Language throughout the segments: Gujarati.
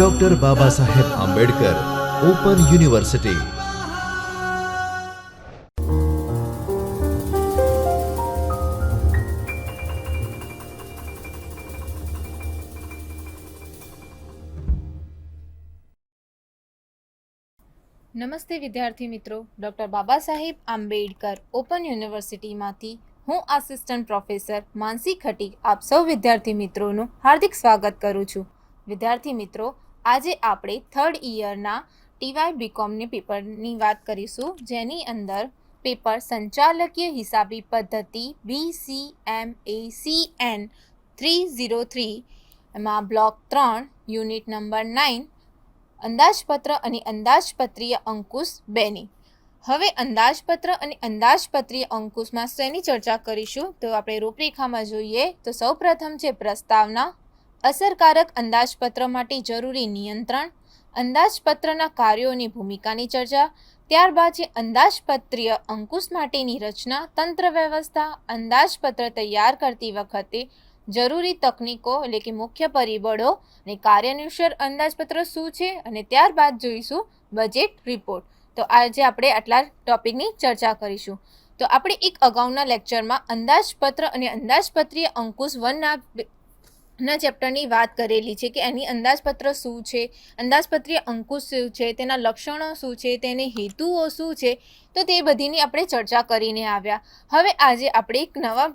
Doctor Baba Saheb Ambedkar open university નમસ્તે વિદ્યાર્થી મિત્રો ડૉક્ટર બાબા સાહેબ આંબેડકર ઓપન યુનિવર્સિટીમાંથી હું આસિસ્ટન્ટ પ્રોફેસર માનસી ખટીક આપ સૌ વિદ્યાર્થી મિત્રોનું હાર્દિક સ્વાગત કરું છું. વિદ્યાર્થી મિત્રો આજે આપણે થર્ડ ઇયરના ટીવાય બીકોમની પેપરની વાત કરીશું. જેની અંદર પેપર સંચાલકીય હિસાબી પદ્ધતિ B C M A C N three zero three એમાં બ્લોક ત્રણ યુનિટ નંબર નાઇન અંદાજપત્ર અને અંદાજપત્રીય અંકુશ બેની. હવે અંદાજપત્ર અને અંદાજપત્રીય અંકુશમાં શેની ચર્ચા કરીશું? તો આપણે રૂપરેખામાં જોઈએ તો સૌપ્રથમ છે પ્રસ્તાવના અસરકારક અંદાજપત્ર માટે જરૂરી નિયંત્રણ, અંદાજપત્રના કાર્યોની ભૂમિકાની ચર્ચા, ત્યારબાદ છે અંદાજપત્રીય અંકુશ માટેની રચના, તંત્ર વ્યવસ્થા, અંદાજપત્ર તૈયાર કરતી વખતે જરૂરી તકનીકો એટલે કે મુખ્ય પરિબળો અને કાર્યાનુસાર અંદાજપત્ર શું છે અને ત્યારબાદ જોઈશું બજેટ રિપોર્ટ તો આજે આપણે આટલા ટોપિકની ચર્ચા કરીશું. તો આપણે એક અગાઉના લેક્ચરમાં અંદાજપત્ર અને અંદાજપત્રીય અંકુશ વનના ના ચેપ્ટરની વાત કરેલી છે કે એની અંદાજપત્ર શું છે અંદાજપત્રીય અંકુશ શું છે, તેના લક્ષણો શું છે, તેને હેતુઓ શું છે, તો તે બધીની આપણે ચર્ચા કરીને આવ્યા. હવે આજે આપણે એક નવા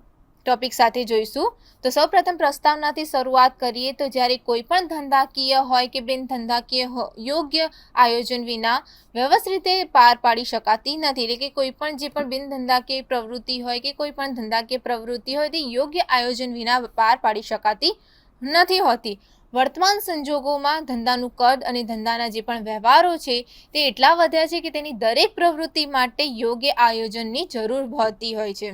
ટોપિક સાથે જોઈશું. તો સૌપ્રથમ પ્રસ્તાવનાથી શરૂઆત કરીએ તો જ્યારે કોઈ પણ ધંધાકીય હોય કે બિન ધંધાકીય યોગ્ય આયોજન વિના વ્યવસ્થિત રીતે પાર પાડી શકાતી નથી. એટલે કે કોઈ પણ જે પણ બિન ધંધાકીય પ્રવૃત્તિ હોય કે કોઈ પણ ધંધાકીય પ્રવૃત્તિ હોય તે યોગ્ય આયોજન વિના પાર પાડી શકાતી નથી હોતી. વર્તમાન સંજોગોમાં ધંધાનું કદ અને ધંધાના જે પણ વ્યવહારો છે તે એટલા વધ્યા છે કે તેની દરેક પ્રવૃત્તિ માટે યોગ્ય આયોજનની જરૂર હોતી હોય છે.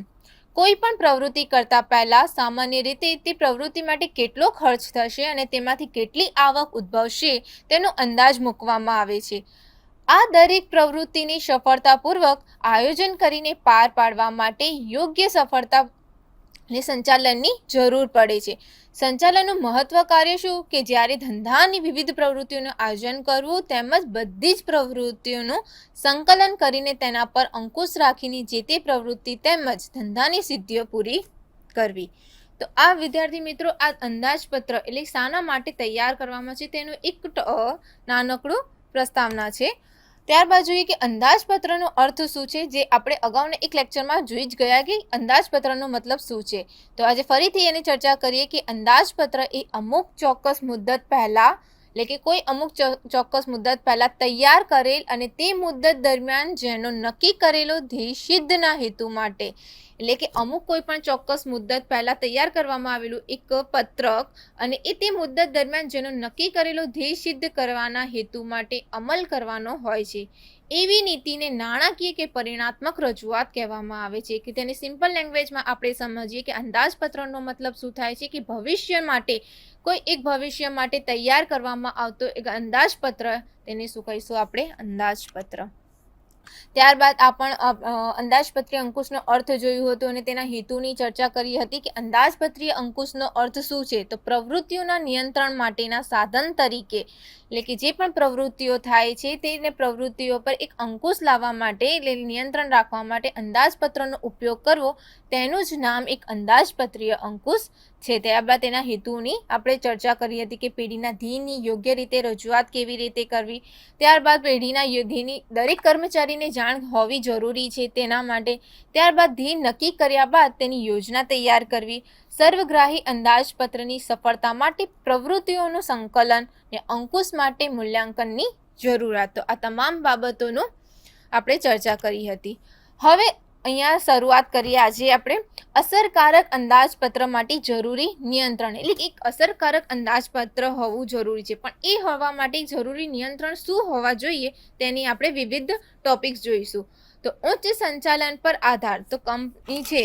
કોઈ પણ પ્રવૃત્તિ કરતા પહેલા સામાન્ય રીતે તે પ્રવૃત્તિ માટે કેટલો ખર્ચ થશે અને તેમાંથી કેટલી આવક ઉદ્ભવશે તેનો અંદાજ મૂકવામાં આવે છે. આ દરેક પ્રવૃત્તિની સફળતાપૂર્વક આયોજન કરીને પાર પાડવા માટે યોગ્ય સફળતા ને સંચાલનની જરૂર પડે છે. સંચાલનનું મહત્વ કાર્ય શું? કે જ્યારે ધંધાની વિવિધ પ્રવૃત્તિઓનું આયોજન કરવું તેમજ બધી જ પ્રવૃત્તિઓનું સંકલન કરીને તેના પર અંકુશ રાખીને જે તે પ્રવૃત્તિ તેમજ ધંધાની સિદ્ધિઓ પૂરી કરવી. તો આ વિદ્યાર્થી મિત્રો, આ અંદાજપત્ર એટલે શાના માટે તૈયાર કરવામાં છે. તેનું એક નાનકડું પ્રસ્તાવના છે. ત્યારબાદ જોઈએ કે અંદાજપત્રનો અર્થ શું છે, જે આપણે અગાઉના એક લેક્ચરમાં જોઈ જ ગયા કે અંદાજપત્રનો મતલબ શું છે. તો આજે ફરીથી એની ચર્ચા કરીએ કે અંદાજપત્ર એ અમુક ચોક્કસ મુદ્દત પહેલાં એટલે કે કોઈ અમુક ચોક્કસ મુદ્દત પહેલાં તૈયાર કરેલ અને તે મુદ્દત દરમિયાન જેનો નક્કી કરેલો ધ્યેય સિદ્ધના હેતુ માટે. એટલે કે અમુક કોઈ પણ ચોક્કસ મુદ્દત પહેલાં તૈયાર કરવામાં આવેલું એક પત્રક અને એ તે મુદ્દત દરમિયાન જેનો નક્કી કરેલો ધ્યેય સિદ્ધ કરવાના હેતુ માટે અમલ કરવાનો હોય છે. એવી નીતિને નાણાકીય કે પરિણાત્મક રજૂઆત કહેવામાં આવે છે. કે તેને સિમ્પલ લેંગ્વેજમાં આપણે સમજીએ કે અંદાજપત્રનો મતલબ શું થાય છે? કે ભવિષ્ય માટે કોઈ એક ભવિષ્ય માટે તૈયાર કરવામાં આવતો એક અંદાજપત્ર તેને શું કહીશું આપણે? અંદાજપત્ર. ત્યારબાદ આપણ અંદાજપત્રીય અંકુશનો અર્થ જોયું હતું અને તેના હેતુની ચર્ચા કરી હતી કે અંદાજપત્રીય અંકુશનો અર્થ શું છે? તો પ્રવૃત્તિઓના નિયંત્રણ માટેના સાધન તરીકે, એટલે કે જે પણ પ્રવૃત્તિઓ થાય છે, તેને પ્રવૃત્તિઓ પર એક અંકુશ લાવવા માટે, એટલે નિયંત્રણ રાખવા માટે અંદાજપત્રનો ઉપયોગ કરવો, તેનું જ નામ એક અંદાજપત્રીય અંકુશ છે ત્યારબાદ તેના હેતુની આપણે ચર્ચા કરી હતી કે પેઢીના ધ્યેયની યોગ્ય રીતે રજૂઆત કેવી રીતે કરવી. ત્યારબાદ પેઢીના ધીની દરેક કર્મચારીને જાણ હોવી જરૂરી છે તેના માટે. ત્યારબાદ ધ્યેય નક્કી કર્યા બાદ તેની યોજના તૈયાર કરવી. સર્વગ્રાહી અંદાજપત્રની સફળતા માટે પ્રવૃત્તિઓનું સંકલન ને અંકુશ માટે મૂલ્યાંકનની જરૂરિયાત આ તમામ બાબતોનું આપણે ચર્ચા કરી હતી. હવે અહીંયા શરૂઆત કરીએ આજે આપણે. અસરકારક અંદાજપત્ર માટે જરૂરી નિયંત્રણ. એટલે કે એક અસરકારક અંદાજપત્ર હોવું જરૂરી છે. પણ એ હોવા માટે જરૂરી નિયંત્રણ શું હોવા જોઈએ તેની આપણે વિવિધ ટોપિક્સ જોઈશું. તો ઉચ્ચ સંચાલન પર આધાર. તો કંપની છે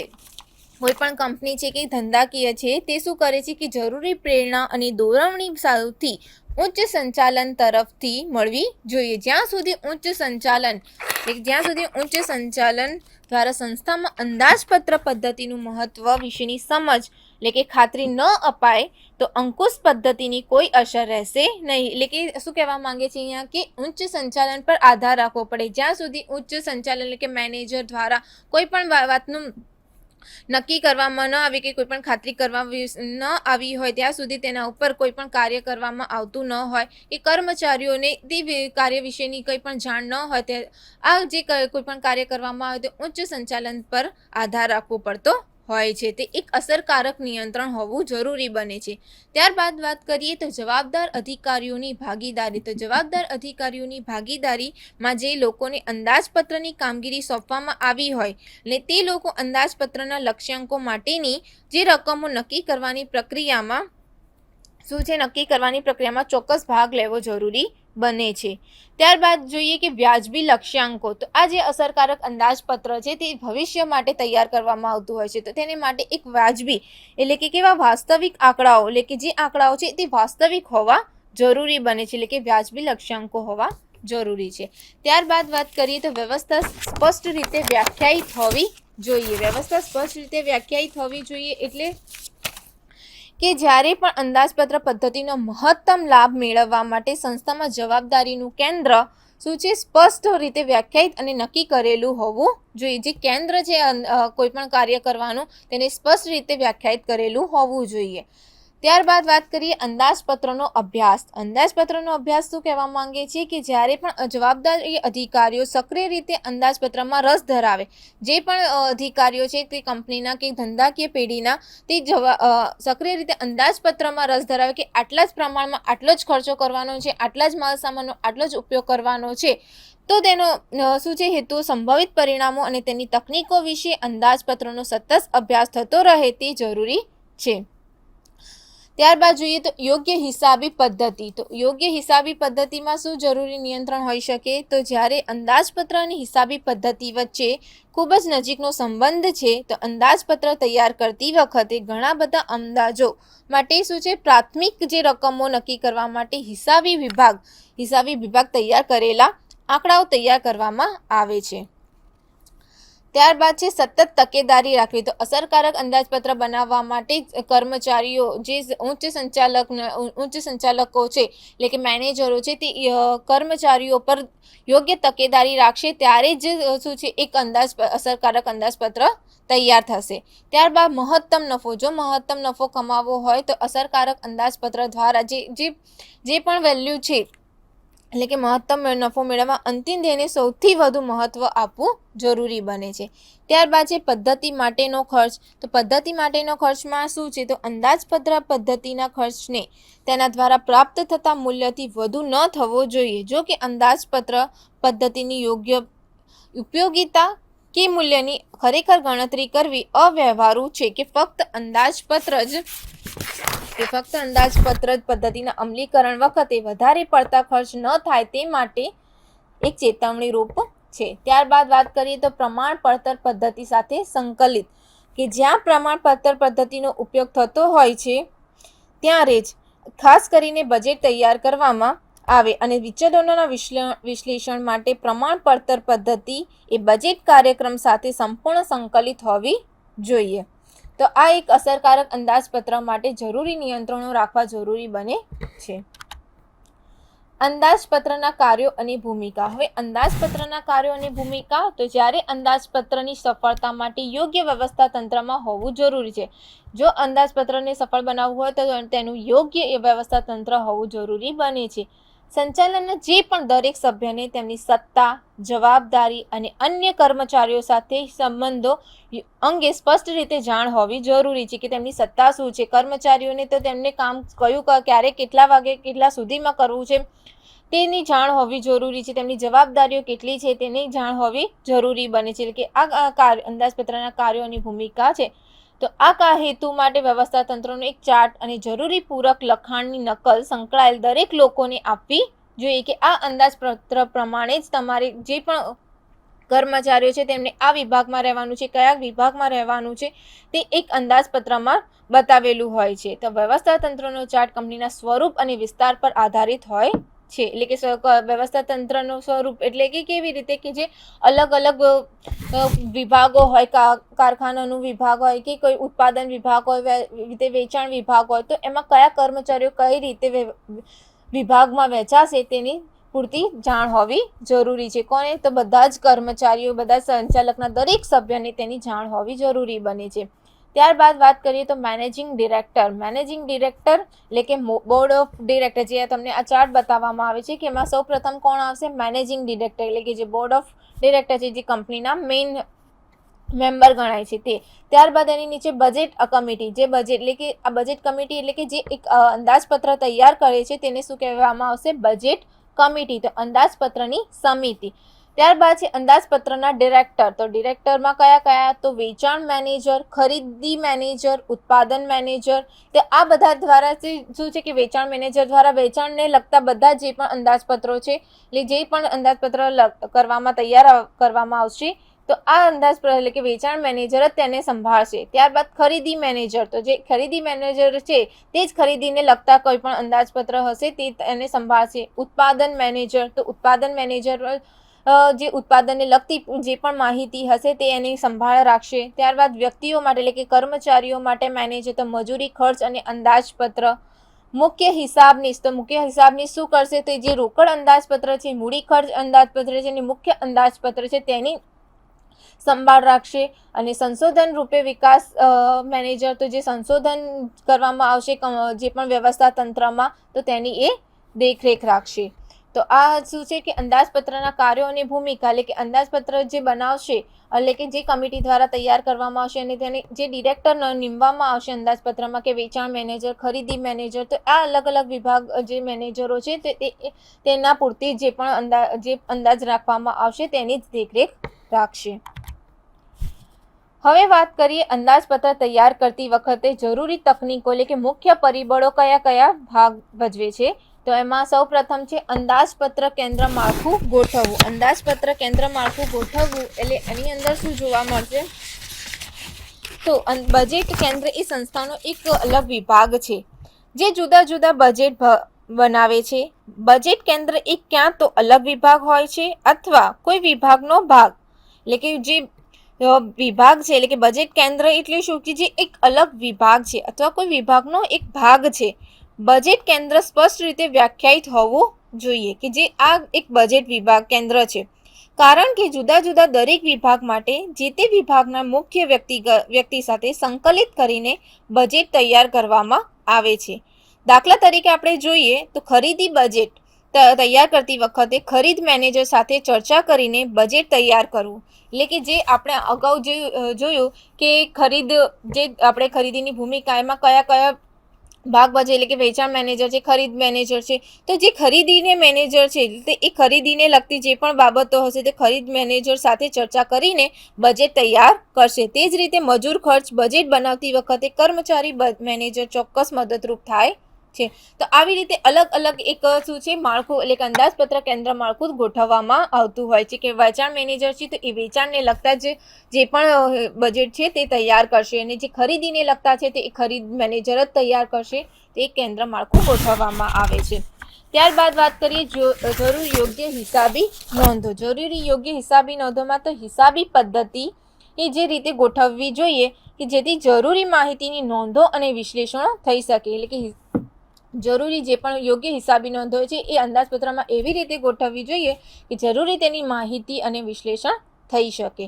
કોઈ પણ કંપની છે કે ધંધાકીય છે, તે શું કરે છે કે જરૂરી પ્રેરણા અને દોરવણી સૌથી ઉચ્ચ સંચાલન તરફથી મળવી જોઈએ. જ્યાં સુધી ઉચ્ચ સંચાલન જ્યાં સુધી ઉચ્ચ સંચાલન દ્વારા સંસ્થામાં અંદાજપત્ર પદ્ધતિનું મહત્વ વિશેની સમજ, એટલે કે ખાતરી ન અપાય, તો અંકુશ પદ્ધતિની કોઈ અસર રહેશે નહીં. એટલે કે શું કહેવા માંગે છે અહીંયા? કે ઉચ્ચ સંચાલન પર આધાર રાખવો પડે. જ્યાં સુધી ઉચ્ચ સંચાલન, એટલે કે મેનેજર દ્વારા કોઈ પણ વાતનું નક્કી કરવામાં ન આવી કે કોઈ પણ ખાતરી કરવામાં ન આવી હોય ત્યાં સુધી તેના ઉપર કોઈ પણ કાર્ય કરવામાં આવતું ન હોય કે કર્મચારીઓને તે કાર્ય વિશેની કંઈ પણ જાણ ન હોય તે, આ જે કોઈ પણ કાર્ય કરવામાં આવે તે ઉચ્ચ સંચાલન પર આધાર રાખવો પડતો હોય છે તે એક અસરકારક નિયંત્રણ હોવું જરૂરી બને છે. ત્યારબાદ વાત કરીએ તો જવાબદાર અધિકારીઓની ભાગીદારી. તો જવાબદાર અધિકારીઓની ભાગીદારીમાં જે લોકોને અંદાજપત્રની કામગીરી સોંપવામાં આવી હોય ને તે લોકો અંદાજપત્રના લક્ષ્યાંકો માટેની જે રકમો નક્કી કરવાની પ્રક્રિયામાં શું છે? નક્કી કરવાની પ્રક્રિયામાં ચોક્કસ ભાગ લેવો જરૂરી બને છે. ત્યારબાદ જોઈએ કે વ્યાજબી લક્ષ્યાંકો. તો આ જે અસરકારક અંદાજપત્ર છે તે ભવિષ્ય માટે તૈયાર કરવામાં આવતું હોય છે. તો તેને માટે એક વ્યાજબી એટલે કે કેવા વાસ્તવિક આંકડાઓ એટલે કે જે આંકડાઓ છે તે વાસ્તવિક હોવા જરૂરી બને છે એટલે કે વ્યાજબી લક્ષ્યાંકો હોવા જરૂરી છે. ત્યારબાદ વાત કરીએ તો વ્યવસ્થા સ્પષ્ટ રીતે વ્યાખ્યાયિત હોવી જોઈએ. વ્યવસ્થા સ્પષ્ટ રીતે વ્યાખ્યાયિત હોવી જોઈએ એટલે કે જ્યારે પણ અંદાજપત્ર પદ્ધતિનો મહત્તમ લાભ મેળવવા માટે સંસ્થામાં જવાબદારીનું કેન્દ્ર છે સ્પષ્ટ રીતે વ્યાખ્યાયિત અને નક્કી કરેલું હોવું જોઈએ. જે કેન્દ્ર છે કોઈ પણ કાર્ય કરવાનું, તેને સ્પષ્ટ રીતે વ્યાખ્યાયિત કરેલું હોવું જોઈએ. ત્યારબાદ વાત કરીએ અંદાજપત્રનો અભ્યાસ. અંદાજપત્રનો અભ્યાસ શું કહેવા માંગે છે કે જ્યારે પણ જવાબદારી અધિકારીઓ સક્રિય રીતે અંદાજપત્રમાં રસ ધરાવે, જે પણ અધિકારીઓ છે તે કંપનીના કે ધંધાકીય પેઢીના, તે જવા સક્રિય રીતે અંદાજપત્રમાં રસ ધરાવે કે આટલા જ પ્રમાણમાં આટલો જ ખર્ચો કરવાનો છે, આટલા જ માલ સામાનનો આટલો જ ઉપયોગ કરવાનો છે, તો તેનો શું છે હેતુ? સંભવિત પરિણામો અને તેની તકનીકો વિશે અંદાજપત્રનો સતત અભ્યાસ થતો રહે તે જરૂરી છે. ત્યારબાદ જોઈએ તો યોગ્ય હિસાબી પદ્ધતિ. તો યોગ્ય હિસાબી પદ્ધતિમાં શું જરૂરી નિયંત્રણ હોઈ શકે? તો જ્યારે અંદાજપત્ર અને હિસાબી પદ્ધતિ વચ્ચે ખૂબ જ નજીકનો સંબંધ છે, તો અંદાજપત્ર તૈયાર કરતી વખતે ઘણા બધા અંદાજો માટે શું છે? પ્રાથમિક જે રકમો નક્કી કરવા માટે હિસાબી વિભાગ હિસાબી વિભાગ તૈયાર કરેલા આંકડાઓ તૈયાર કરવામાં આવે છે. ત્યારબાદ છે સતત તકેદારી રાખવી. તો અસરકારક અંદાજપત્ર બનાવવા માટે કર્મચારીઓ જે ઉચ્ચ સંચાલક ઉચ્ચ સંચાલકો છે, એટલે કે મેનેજરો છે, તે કર્મચારીઓ પર યોગ્ય તકેદારી રાખશે, ત્યારે જ શું છે, એક અંદાજ અસરકારક અંદાજપત્ર તૈયાર થશે. ત્યારબાદ મહત્તમ નફો. જો મહત્તમ નફો કમાવવો હોય, તો અસરકારક અંદાજપત્ર દ્વારા જે જે પણ વેલ્યુ છે એટલે કે મહત્તમ નફો મેળવવા અંતિમ ધ્યેયને સૌથી વધુ મહત્ત્વ આપવું જરૂરી બને છે. ત્યારબાદ છે પદ્ધતિ માટેનો ખર્ચ. તો પદ્ધતિ માટેનો ખર્ચમાં શું છે? તો અંદાજપત્ર પદ્ધતિના ખર્ચને તેના દ્વારા પ્રાપ્ત થતા મૂલ્યથી વધુ ન થવો જોઈએ. જો કે અંદાજપત્ર પદ્ધતિની યોગ્ય ઉપયોગિતા કે મૂલ્યની ખરેખર ગણતરી કરવી અવ્યવહારુ છે કે ફક્ત અંદાજપત્ર જ કે ફક્ત અંદાજપત્ર પદ્ધતિના અમલીકરણ વખતે વધારે પડતા ખર્ચ ન થાય તે માટે એક ચેતવણી રૂપ છે. ત્યારબાદ વાત કરીએ તો પ્રમાણપત્ર પદ્ધતિ સાથે સંકલિત, કે જ્યાં પ્રમાણપત્ર પદ્ધતિનો ઉપયોગ થતો હોય છે, ત્યારે જ ખાસ કરીને બજેટ તૈયાર કરવામાં આવે અને વિચલનોના વિશ્લે- વિશ્લેષણ માટે પ્રમાણપત્ર પદ્ધતિ એ બજેટ કાર્યક્રમ સાથે સંપૂર્ણ સંકલિત હોવી જોઈએ. તો આ એક અસરકારક અંદાજપત્ર માટે જરૂરી નિયંત્રણો રાખવા જરૂરી બને છે. અંદાજપત્રના કાર્યો અને ભૂમિકા. હવે અંદાજપત્રના કાર્યો અને ભૂમિકા, તો જ્યારે અંદાજપત્રની સફળતા માટે યોગ્ય વ્યવસ્થા તંત્રમાં હોવું જરૂરી છે. જો અંદાજપત્રને સફળ બનાવવું હોય તો તેનું યોગ્ય વ્યવસ્થા તંત્ર હોવું જરૂરી બને છે. સંચાલનના જે પણ દરેક સભ્યને તેમની સત્તા, જવાબદારી અને અન્ય કર્મચારીઓ સાથે સંબંધો અંગે સ્પષ્ટ રીતે જાણ હોવી જરૂરી છે કે તેમની સત્તા શું છે. કર્મચારીઓને તો તેમને કામ કયું ક્યારે, કેટલા વાગે, કેટલા સુધીમાં કરવું છે તેની જાણ હોવી જરૂરી છે. તેમની જવાબદારીઓ કેટલી છે તેની જાણ હોવી જરૂરી બને છે. કે આ અંદાજપત્રના કાર્યોની ભૂમિકા છે. તો આ હેતુ માટે વ્યવસ્થા તંત્રનો એક ચાર્ટ અને જરૂરી પૂરક લખાણની નકલ સંકળાયેલ દરેક લોકોને આપવી જોઈએ કે આ અંદાજપત્ર પ્રમાણે જ તમારે જે પણ કર્મચારીઓ છે તેમને આ વિભાગમાં રહેવાનું છે, કયા વિભાગમાં રહેવાનું છે, તે એક અંદાજપત્રમાં બતાવેલું હોય છે. તો વ્યવસ્થા તંત્રનો ચાર્ટ કંપનીના સ્વરૂપ અને વિસ્તાર પર આધારિત હોય છે. એટલે કે વ્યવસ્થા તંત્રનું સ્વરૂપ એટલે કે કેવી રીતે? કે જે અલગ અલગ વિભાગો હોય કારખાનાનું વિભાગ હોય કે કોઈ ઉત્પાદન વિભાગ હોય રીતે વેચાણ વિભાગ હોય, તો એમાં કયા કર્મચારીઓ કઈ રીતે વિભાગમાં વેચાશે તેની પૂરતી જાણ હોવી જરૂરી છે. કોને? તો બધા જ કર્મચારીઓ, બધા સંચાલકના દરેક સભ્યને તેની જાણ હોવી જરૂરી બને છે. ત્યારબાદ વાત કરીએ તો મેનેજિંગ ડિરેક્ટર મેનેજિંગ ડિરેક્ટર એટલે કે બોર્ડ ઓફ ડિરેક્ટર જે તમને આ ચાર્ટ બતાવવામાં આવે છે કે એમાં સૌ પ્રથમ કોણ આવશે? મેનેજિંગ ડિરેક્ટર એટલે કે જે બોર્ડ ઓફ ડિરેક્ટર છે, જે કંપનીના મેઇન મેમ્બર ગણાય છે તે. ત્યારબાદ એની નીચે બજેટ કમિટી જે બજેટ એટલે કે આ બજેટ કમિટી એટલે કે જે એક અંદાજપત્ર તૈયાર કરે છે, તેને શું કહેવામાં આવશે? બજેટ કમિટી તો અંદાજપત્રની સમિતિ. ત્યારબાદ છે અંદાજપત્રના ડિરેક્ટર. તો ડિરેક્ટરમાં કયા કયા? તો વેચાણ મેનેજર, ખરીદી મેનેજર, ઉત્પાદન મેનેજર. તો આ બધા દ્વારા શું છે કે વેચાણ મેનેજર દ્વારા વેચાણને લગતા બધા જે પણ અંદાજપત્રો છે, એટલે જે પણ અંદાજપત્ર કરવામાં તૈયાર કરવામાં આવશે, તો આ અંદાજપત્ર એટલે કે વેચાણ મેનેજર જ તેને સંભાળશે. ત્યારબાદ ખરીદી મેનેજર. તો જે ખરીદી મેનેજર છે, તે જ ખરીદીને લગતા કોઈ પણ અંદાજપત્ર હશે, તે તેને સંભાળશે. ઉત્પાદન મેનેજર. તો ઉત્પાદન મેનેજર જે ઉત્પાદનને લગતી જે પણ માહિતી હશે તે એની સંભાળ રાખશે. ત્યારબાદ વ્યક્તિઓ માટે એટલે કે કર્મચારીઓ માટે મેનેજર, તો મજૂરી ખર્ચ અને અંદાજપત્ર. મુખ્ય હિસાબનીશ, તો મુખ્ય હિસાબની શું કરશે? તો જે રોકડ અંદાજપત્ર છે, મૂડી ખર્ચ અંદાજપત્ર છે અને મુખ્ય અંદાજપત્ર છે તેની સંભાળ રાખશે. અને સંશોધન રૂપે વિકાસ મેનેજર, તો જે સંશોધન કરવામાં આવશે જે પણ વ્યવસ્થા તંત્રમાં, તો તેની એ દેખરેખ રાખશે. તો આ શું છે કે અંદાજપત્રના કાર્યો અને ભૂમિકા, એટલે કે અંદાજપત્ર જે બનાવશે, એટલે કે જે કમિટી દ્વારા તૈયાર કરવામાં આવશે અને તેને જે ડિરેક્ટર નીમવામાં આવશે અંદાજપત્રમાં કે વેચાણ મેનેજર, ખરીદી મેનેજર, તો આ અલગ અલગ વિભાગ જે મેનેજરો છે તે તેના પૂરતી જે પણ અંદાજ જે અંદાજ રાખવામાં આવશે તેની જ દેખરેખ રાખશે. હવે વાત કરીએ અંદાજપત્ર તૈયાર કરતી વખતે જરૂરી તકનીકો, એટલે કે મુખ્ય પરિબળો કયા કયા ભાગ ભજવે છે? તો એમાં સૌ પ્રથમ છે અંદાજપત્ર કેન્દ્ર માળખું ગોઠવવું. અંદાજપત્ર કેન્દ્ર માળખું ગોઠવવું એટલે એની અંદર શું જોવા મળશે? તો બજેટ કેન્દ્ર એ સંસ્થાનો એક અલગ વિભાગ છે, જે જુદા જુદા બજેટ બનાવે છે. બજેટ કેન્દ્ર એક ક્યાં તો અલગ વિભાગ હોય છે અથવા કોઈ વિભાગનો ભાગ. એટલે કે જે વિભાગ છે, એટલે કે બજેટ કેન્દ્ર એટલે શું? કે જે એક અલગ વિભાગ છે અથવા કોઈ વિભાગનો એક ભાગ છે. બજેટ કેન્દ્ર સ્પષ્ટ રીતે વ્યાખ્યાયિત હોવું જોઈએ કે જે આ એક બજેટ વિભાગ કેન્દ્ર છે. કારણ કે જુદા જુદા દરેક વિભાગ માટે જે તે વિભાગના મુખ્ય વ્યક્તિ વ્યક્તિ સાથે સંકલિત કરીને બજેટ તૈયાર કરવામાં આવે છે. દાખલા તરીકે આપણે જોઈએ તો ખરીદી બજેટ તૈયાર કરતી વખતે ખરીદ મેનેજર સાથે ચર્ચા કરીને બજેટ તૈયાર કરવું. એટલે કે જે આપણે અગાઉ જોયું કે ખરીદ, જે આપણે ખરીદીની ભૂમિકા એમાં કયા કયા ભાગ ભજે એટલે કે વેચાણ મેનેજર છે, ખરીદ મેનેજર છે, તો જે ખરીદીને મેનેજર છે તે એ ખરીદીને લગતી જે પણ બાબતો હશે તે ખરીદ મેનેજર સાથે ચર્ચા કરીને બજેટ તૈયાર કરશે. તે જ રીતે મજૂર ખર્ચ બજેટ બનાવતી વખતે કર્મચારી મેનેજર ચોક્કસ મદદરૂપ થાય છે. તો આવી રીતે અલગ અલગ એક શું છે, માળખું એટલે કે અંદાજપત્ર કેન્દ્ર માળખું ગોઠવવામાં આવતું હોય છે કે વેચાણ મેનેજર છે તો એ વેચાણને લગતા જે જે પણ બજેટ છે તે તૈયાર કરશે અને જે ખરીદીને લગતા છે તે ખરીદ મેનેજર જ તૈયાર કરશે. તે કેન્દ્ર માળખું ગોઠવવામાં આવે છે. ત્યારબાદ વાત કરીએ જરૂર યોગ્ય હિસાબી નોંધો. જરૂરી યોગ્ય હિસાબી નોંધોમાં તો હિસાબી પદ્ધતિ એ જે રીતે ગોઠવવી જોઈએ કે જેથી જરૂરી માહિતીની નોંધો અને વિશ્લેષણો થઈ શકે. એટલે કે જરૂરી જે પણ યોગ્ય હિસાબી નોંધો છે, એ અંદાજપત્રમાં એવી રીતે ગોઠવવી જોઈએ કે જરૂરી તેની માહિતી અને વિશ્લેષણ થઈ શકે.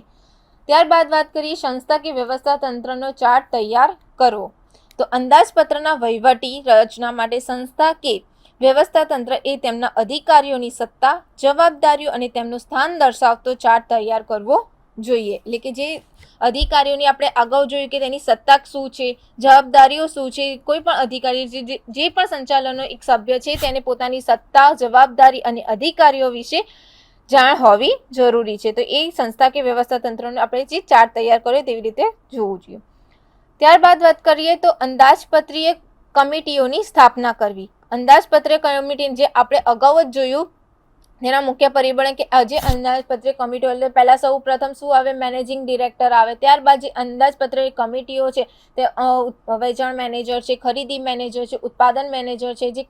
ત્યારબાદ વાત કરીએ સંસ્થા કે વ્યવસ્થા તંત્રનો ચાર્ટ તૈયાર કરવો તો અંદાજપત્રના વહીવટી રચના માટે સંસ્થા કે વ્યવસ્થા તંત્ર એ તેમના અધિકારીઓની સત્તા, જવાબદારીઓ અને તેમનું સ્થાન દર્શાવતો ચાર્ટ તૈયાર કરવો જોઈએ. એટલે કે જે અધિકારીઓની આપણે અગાઉ જોયું કે તેની સત્તા શું છે, જવાબદારીઓ શું છે, કોઈ પણ અધિકારી જે પણ સંચાલનનો એક સભ્ય છે, તેને પોતાની સત્તા, જવાબદારી અને અધિકારીઓ વિશે જાણ હોવી જરૂરી છે. તો એ સંસ્થા કે વ્યવસ્થા તંત્રનો આપણે જે ચાર્ટ તૈયાર કર્યો તેવી રીતે જોવું જોઈએ. ત્યારબાદ વાત કરીએ તો અંદાજપત્રીય કમિટીઓની સ્થાપના કરવી. અંદાજપત્રીય કમિટી જે આપણે અગાઉ જ જોયું તેના મુખ્ય પરિબળ કે આજે અંદાજપત્ર કમિટીઓ એટલે પહેલાં સૌ પ્રથમ શું આવે? મેનેજિંગ ડિરેક્ટર આવે. ત્યારબાદ જે અંદાજપત્ર કમિટીઓ છે, તે વેચાણ મેનેજર છે, ખરીદી મેનેજર છે, ઉત્પાદન મેનેજર છે, જે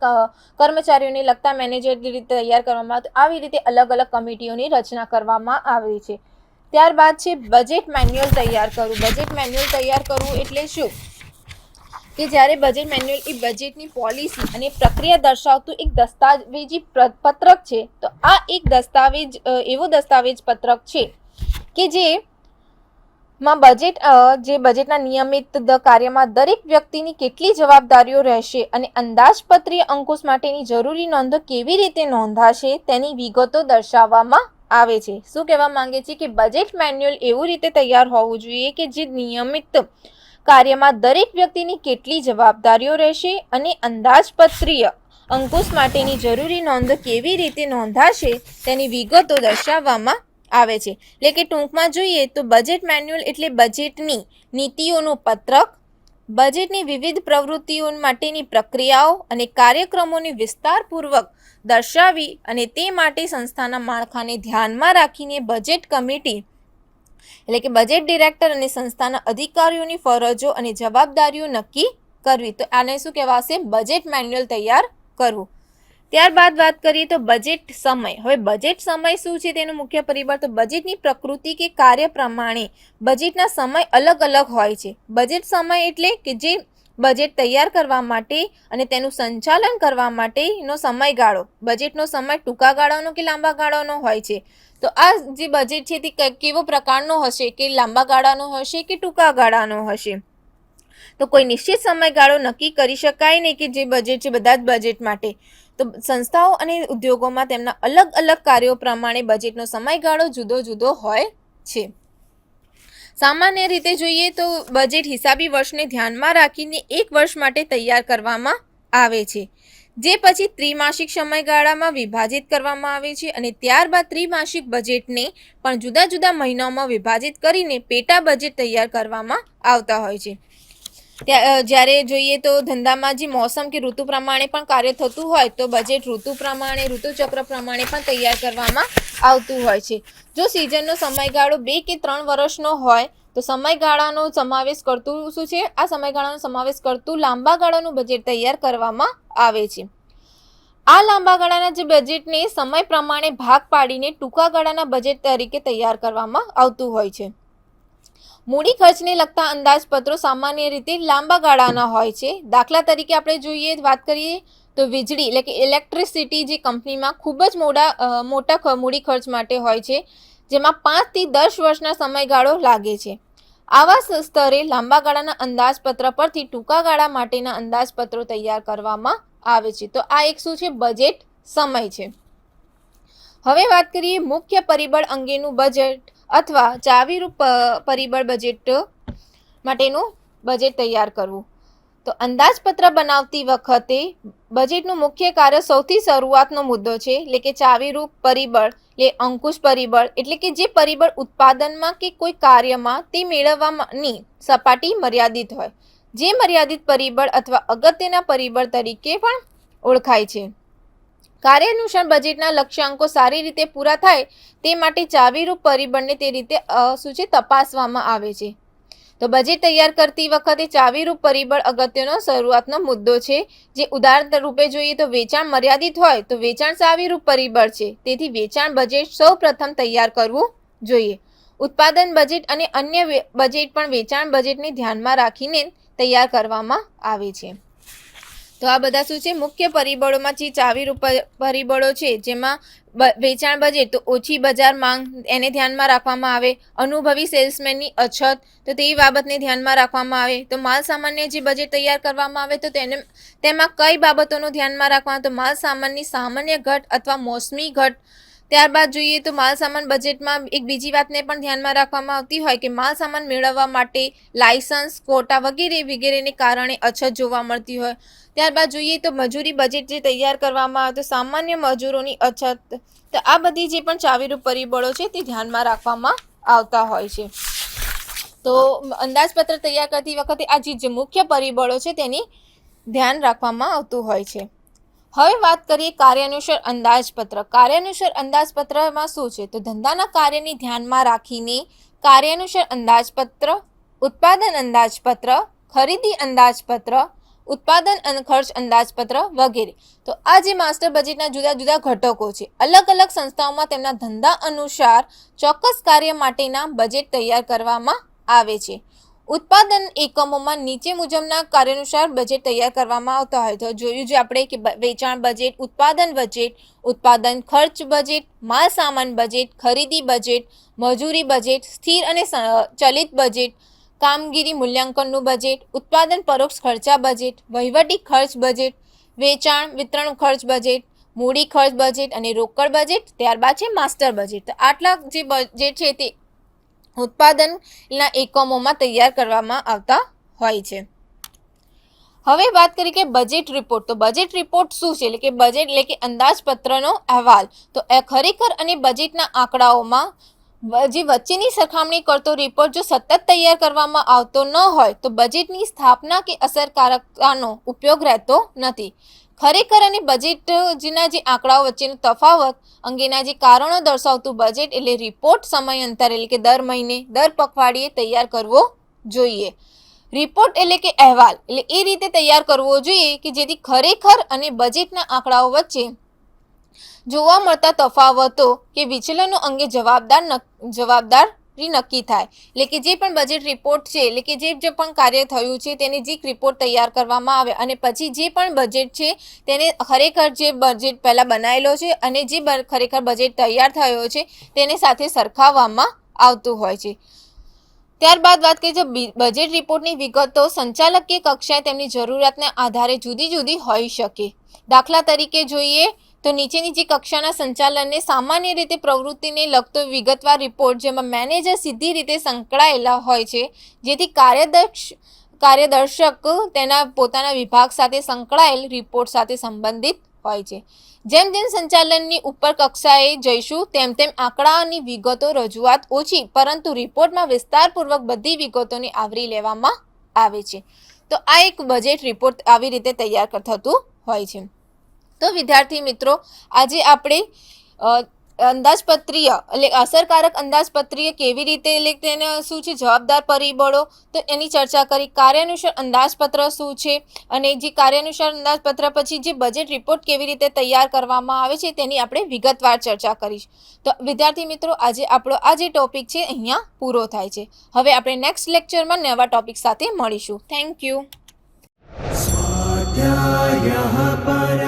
કર્મચારીઓને લગતા મેનેજર રીતે તૈયાર કરવામાં આવે તો આવી રીતે અલગ અલગ કમિટીઓની રચના કરવામાં આવી છે. ત્યારબાદ છે બજેટ મેન્યુઅલ તૈયાર કરવું. બજેટ મેન્યુઅલ તૈયાર કરવું એટલે શું? કે જ્યારે બજેટ મેન્યુઅલ એ બજેટની પોલિસી અને પ્રક્રિયા દર્શાવતું એક દસ્તાવેજી પત્રક છે, તો આ એક દસ્તાવેજ એવો દસ્તાવેજ પત્રક છે કે જે માં બજેટ જે બજેટના નિયમિત કાર્યમાં દરેક વ્યક્તિની કેટલી જવાબદારીઓ રહેશે અને અંદાજપત્રીય અંકુશ માટેની જરૂરી નોંધો કેવી રીતે નોંધાશે તેની વિગતો દર્શાવવામાં આવે છે. શું કહેવા માંગે છે કે બજેટ મેન્યુઅલ એવું રીતે તૈયાર હોવું જોઈએ કે જે નિયમિત કાર્યમાં દરેક વ્યક્તિની કેટલી જવાબદારીઓ રહેશે અને અંદાજપત્રીય અંકુશ માટેની જરૂરી નોંધ કેવી રીતે નોંધાશે તેની વિગતો દર્શાવવામાં આવે છે. એટલે કે ટૂંકમાં જોઈએ તો બજેટ મેન્યુઅલ એટલે બજેટની નીતિઓનું પત્રક બજેટની વિવિધ પ્રવૃત્તિઓ માટેની પ્રક્રિયાઓ અને કાર્યક્રમોની વિસ્તારપૂર્વક દર્શાવી અને તે માટે સંસ્થાના માળખાને ધ્યાનમાં રાખીને બજેટ કમિટી એટલે કે બજેટ ડિરેક્ટર અને સંસ્થાના અધિકારીઓની ફરજો અને જવાબદારીઓ નક્કી કરવી. તો આને શું કહેવાશે? બજેટ મેન્યુઅલ તૈયાર કરવું. ત્યારબાદ વાત કરીએ તો બજેટ સમય. હવે બજેટ સમય શું છે તેનું મુખ્ય પરિબળ? તો બજેટની પ્રકૃતિ કે કાર્ય પ્રમાણે બજેટના સમય અલગ અલગ હોય છે. બજેટ સમય એટલે કે જે બજેટ તૈયાર કરવા માટે અને તેનું સંચાલન કરવા માટેનો સમયગાળો. બજેટનો સમય ટૂંકા ગાળાનો કે લાંબા ગાળાનો હોય છે? તો આ જે બજેટ છે તે કેવો પ્રકારનો હશે? કે લાંબા ગાળાનો હશે કે ટૂંકા ગાળાનો હશે? તો કોઈ નિશ્ચિત સમયગાળો નક્કી કરી શકાય નહીં કે જે બજેટ છે બધા જ બજેટ માટે? તો સંસ્થાઓ અને ઉદ્યોગોમાં તેમના અલગ અલગ કાર્યો પ્રમાણે બજેટનો સમયગાળો જુદો જુદો હોય છે. સામાન્ય રીતે જોઈએ તો બજેટ હિસાબી વર્ષને ધ્યાનમાં રાખીને એક વર્ષ માટે તૈયાર કરવામાં આવે છે. જે પછી ત્રિમાસિક સમયગાળામાં વિભાજિત કરવામાં આવે છે અને ત્યારબાદ ત્રિમાસિક બજેટને પણ જુદા જુદા મહિનાઓમાં વિભાજિત કરીને પેટા બજેટ તૈયાર કરવામાં આવતા હોય છે. જ્યારે જોઈએ તો ધંધામાં જે મોસમ કે ઋતુ પ્રમાણે પણ કાર્ય થતું હોય, તો બજેટ ઋતુ પ્રમાણે, ઋતુચક્ર પ્રમાણે પણ તૈયાર કરવામાં આવતું હોય છે. જો સિઝનનો સમયગાળો બે કે ત્રણ વર્ષનો હોય, તો સમયગાળાનો સમાવેશ કરતું શું છે? આ સમયગાળાનો સમાવેશ કરતું લાંબા ગાળાનું બજેટ તૈયાર કરવામાં આવે છે. આ લાંબા ગાળાના જે બજેટને સમય પ્રમાણે ભાગ પાડીને ટૂંકા ગાળાના બજેટ તરીકે તૈયાર કરવામાં આવતું હોય છે. મૂડી ખર્ચને લગતા અંદાજપત્રો સામાન્ય રીતે લાંબા ગાળાના હોય છે. દાખલા તરીકે આપણે જોઈએ વાત કરીએ તો વીજળી એટલે કે ઇલેક્ટ્રિસિટી જે કંપનીમાં ખૂબ જ મોટા મોટા મૂડી ખર્ચ માટે હોય છે, જેમાં પાંચથી દસ વર્ષના સમયગાળો લાગે છે. આવા સ્તરે લાંબા ગાળાના અંદાજપત્ર પરથી ટૂંકા ગાળા માટેના અંદાજપત્રો તૈયાર કરવામાં આવે છે. તો આ એક શું છે? બજેટ સમય છે. હવે વાત કરીએ મુખ્ય પરિબળ અંગેનું બજેટ. અથવા ચાવીરૂપ પરિબળ બજેટ માટેનું બજેટ તૈયાર કરવું. તો અંદાજપત્ર બનાવતી વખતે બજેટનું મુખ્ય કાર્ય સૌથી શરૂઆતનો મુદ્દો છે, એટલે કે ચાવીરૂપ પરિબળ, એટલે અંકુશ પરિબળ, એટલે કે જે પરિબળ ઉત્પાદનમાં કે કોઈ કાર્યમાં તે મેળવવાની સપાટી મર્યાદિત હોય. જે મર્યાદિત પરિબળ અથવા અગત્યના પરિબળ તરીકે પણ ઓળખાય છે. કાર્યાનુસાર બજેટના લક્ષ્યાંકો સારી રીતે પૂરા થાય તે માટે ચાવીરૂપ પરિબળને તે રીતે શું છે તપાસવામાં આવે છે. તો બજેટ તૈયાર કરતી વખતે ચાવીરૂપ પરિબળ અગત્યનો શરૂઆતનો મુદ્દો છે. જે ઉદાહરણ રૂપે જોઈએ તો વેચાણ મર્યાદિત હોય તો વેચાણ ચાવીરૂપ પરિબળ છે. તેથી વેચાણ બજેટ સૌ પ્રથમ તૈયાર કરવું જોઈએ. ઉત્પાદન બજેટ અને અન્ય બજેટ પણ વેચાણ બજેટને ધ્યાનમાં રાખીને તૈયાર કરવામાં આવે છે. તો આ બધા શું છે? મુખ્ય પરિબળોમાં જે ચાવીરૂપ પરિબળો છે, જેમાં વેચાણ બજેટ તો ઓછી બજાર માંગ એને ધ્યાનમાં રાખવામાં આવે, અનુભવી સેલ્સમેનની અછત તો તે બાબતને ધ્યાનમાં રાખવામાં આવે, તો માલ સામાન્ય જે બજેટ તૈયાર કરવામાં આવે તો તેને, તેમાં કઈ બાબતોનું ધ્યાનમાં રાખવાનું તો માલ સામાનની સામાન્ય ઘટ અથવા મોસમી ઘટ ત્યારબાદ જોઈએ તો માલ સામાન બજેટમાં એક બીજી વાતને પણ ધ્યાનમાં રાખવામાં આવતી હોય કે માલ સામાન મેળવવા માટે લાયસન્સ કોટા વગેરે વગેરેને કારણે અછત જોવા મળતી હોય. ત્યારબાદ જોઈએ તો મજૂરી બજેટ જે તૈયાર કરવામાં આવે તો સામાન્ય મજૂરોની અછત, તો આ બધી જે પણ ચાવીરૂપ પરિબળો છે તે ધ્યાનમાં રાખવામાં આવતા હોય છે. તો અંદાજપત્ર તૈયાર કરતી વખતે આ જે મુખ્ય પરિબળો છે તેની ધ્યાન રાખવામાં આવતું હોય છે. હવે વાત કરીએ કાર્યાનુસાર અંદાજપત્ર. કાર્યાનુસાર અંદાજપત્રમાં શું છે? તો ધંધાના કાર્યને ધ્યાનમાં રાખીને કાર્યાનુસાર અંદાજપત્ર, ઉત્પાદન અંદાજપત્ર, ખરીદી અંદાજપત્ર, ઉત્પાદન અને ખર્ચ અંદાજપત્ર વગેરે. તો આ જે માસ્ટર બજેટના જુદા જુદા ઘટકો છે, અલગ અલગ સંસ્થાઓમાં તેમના ધંધા અનુસાર ચોક્કસ કાર્ય માટેના બજેટ તૈયાર કરવામાં આવે છે. ઉત્પાદન એકમોમાં નીચે મુજબના કાર્યાનુસાર બજેટ તૈયાર કરવામાં આવતા હોય તો જોયું છે આપણે કે વેચાણ બજેટ ઉત્પાદન બજેટ ઉત્પાદન ખર્ચ બજેટ માલ સામાન બજેટ ખરીદી બજેટ મજૂરી બજેટ સ્થિર અને ચલિત બજેટ કામગીરી મૂલ્યાંકનનું બજેટ ઉત્પાદન પરોક્ષ ખર્ચા બજેટ વહીવટી ખર્ચ બજેટ વેચાણ, વિતરણ ખર્ચ બજેટ મૂડી ખર્ચ બજેટ અને રોકડ બજેટ ત્યારબાદ છે માસ્ટર બજેટ આટલા જે બજેટ છે તે ઉત્પાદનના એકમોમાં તૈયાર કરવામાં આવતા હોય છે. હવે વાત કરીએ કે બજેટ રિપોર્ટ તો બજેટ રિપોર્ટ શું છે? એટલે કે બજેટ એટલે કે અંદાજપત્રનો અહેવાલ. તો એ ખરેખર અને બજેટના આંકડાઓમાં જે વચ્ચેની સરખામણી કરતો રિપોર્ટ જો સતત તૈયાર કરવામાં આવતો ન હોય, તો બજેટની સ્થાપના કે અસરકારકતાનો ઉપયોગ રહેતો નથી. ખરેખર અને બજેટ જેના જે આંકડાઓ વચ્ચેનો તફાવત અંગેના જે કારણો દર્શાવતું બજેટ એટલે રિપોર્ટ સમયાંતરે એટલે કે દર મહિને, દર પખવાડિયે તૈયાર કરવો જોઈએ. રિપોર્ટ એટલે કે અહેવાલ, એટલે એ રીતે તૈયાર કરવો જોઈએ કે જેથી ખરેખર અને બજેટના આંકડાઓ વચ્ચે જોવા મળતા તફાવતો કે વિચલનો અંગે જવાબદાર જવાબદારી નક્કી થાય. એટલે કે જે પણ બજેટ રિપોર્ટ છે, એટલે કે જે જે પણ કાર્ય થયું છે, તેની જે રિપોર્ટ તૈયાર કરવામાં આવે અને પછી જે પણ બજેટ છે, તેને ખરેખર જે બજેટ પહેલાં બનાવેલો છે અને જે ખરેખર બજેટ તૈયાર થયો છે, તેને સાથે સરખાવવામાં આવતું હોય છે. ત્યારબાદ વાત કરીએ તો બજેટ રિપોર્ટની વિગતો સંચાલકીય કક્ષાએ તેમની જરૂરિયાતને આધારે જુદી જુદી હોઈ શકે. દાખલા તરીકે જોઈએ તો નીચેની જે કક્ષાના સંચાલનને સામાન્ય રીતે પ્રવૃત્તિને લગતો વિગતવાર રિપોર્ટ જેમાં મેનેજર સીધી રીતે સંકળાયેલા હોય છે, જેથી કાર્યદક્ષ, કાર્યદર્શક તેના પોતાના વિભાગ સાથે સંકળાયેલ રિપોર્ટ સાથે સંબંધિત હોય છે. જેમ જેમ સંચાલનની ઉપર કક્ષાએ જઈશું, તેમ તેમ આંકડાની વિગતો રજૂઆત ઓછી, પરંતુ રિપોર્ટમાં વિસ્તારપૂર્વક બધી વિગતોને આવરી લેવામાં આવે છે. તો આ એક બજેટ રિપોર્ટ આવી રીતે તૈયાર થતું હોય છે. તો વિદ્યાર્થી મિત્રો, આજે આપણે અંદાજપત્રીય એટલે અસરકારક અંદાજપત્રીય કેવી રીતે એટલે તેને શું છે, જવાબદાર પરિબળો, તો એની ચર્ચા કરી. કાર્યાનુસાર અંદાજપત્ર શું છે અને જે કાર્યાનુસાર અંદાજપત્ર પછી જે બજેટ રિપોર્ટ કેવી રીતે તૈયાર કરવામાં આવે છે તેની આપણે વિગતવાર ચર્ચા કરી તો વિદ્યાર્થી મિત્રો, આજે આપણો આ જે ટોપિક છે અહીંયા પૂરો થાય છે. હવે આપણે નેક્સ્ટ લેક્ચરમાં નવા ટોપિક સાથે મળીશું. થેન્ક યુ પર